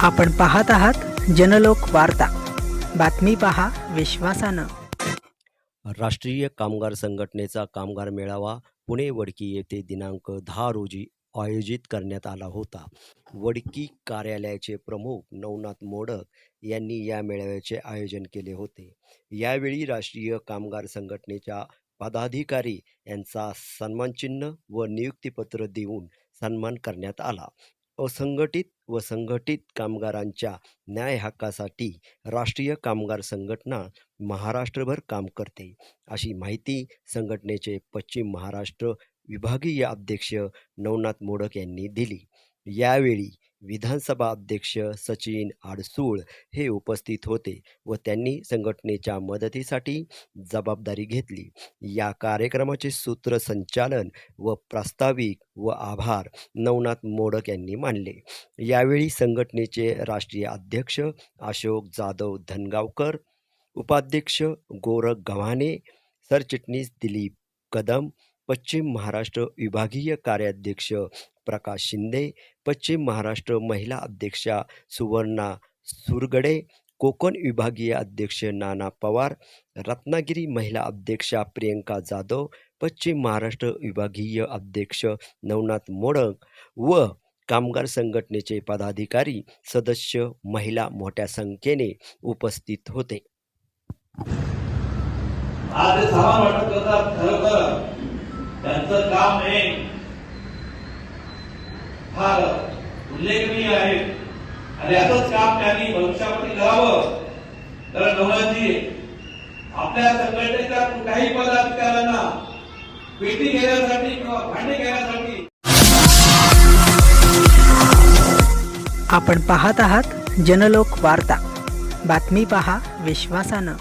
आपण पाहत आहात जनलोक वार्ता. बातमी पहा विश्वासानं. राष्ट्रीय कामगार संघटनेचा कामगार मेळावा पुणे वडकी येथे दिनांक दहा रोजी आयोजित करण्यात आला होता. वडकी कार्यालयाचे प्रमुख नवनाथ मोडक यांनी या मेळाव्याचे आयोजन केले होते. यावेळी राष्ट्रीय कामगार संघटनेच्या पदाधिकारी यांचा सन्मानचिन्ह व नियुक्तीपत्र देऊन सन्मान करण्यात आला. असंघटित व संघटित कामगारांच्या न्याय हक्कासाठी राष्ट्रीय कामगार संघटना महाराष्ट्रभर काम करते. अशी माहिती संघटनेचे पश्चिम महाराष्ट्र विभागीय अध्यक्ष नवनाथ मोडक यांनी दिली. यावेळी विधानसभा अध्यक्ष सचिन आडसूळ हे उपस्थित होते व त्यांनी संघटनेच्या मदतीसाठी जबाबदारी घेतली. या कार्यक्रमाचे सूत्रसंचालन व प्रास्ताविक व आभार नवनाथ मोडक यांनी मानले. यावेळी संघटनेचे राष्ट्रीय अध्यक्ष अशोक जाधव धनगावकर उपाध्यक्ष गोरख गव्हाणे सरचिटणीस दिलीप कदम पश्चिम महाराष्ट्र विभागीय कार्याध्यक्ष प्रकाश शिंदे पश्चिम महाराष्ट्र महिला अध्यक्षा सुवर्णा सुरगडे कोकण विभागीय अध्यक्ष नाना पवार रत्नागिरी महिला अध्यक्षा प्रियंका जाधव पश्चिम महाराष्ट्र विभागीय अध्यक्ष नवनाथ मोडक व कामगार संघटनेचे पदाधिकारी सदस्य महिला मोठ्या संख्येने उपस्थित होते. आज त्यांचं काम हे फार उल्लेखनीय आहे. आणि असंच काम त्यांनी भविष्यामध्ये करावं. तर नवनाथजी आपल्या संघटनेच्या कुठल्याही पदाधिकाऱ्यांना पेटी घेण्यासाठी किंवा भांडे घेण्यासाठी आपण पाहत आहात जनलोक वार्ता. बातमी पहा विश्वासानं.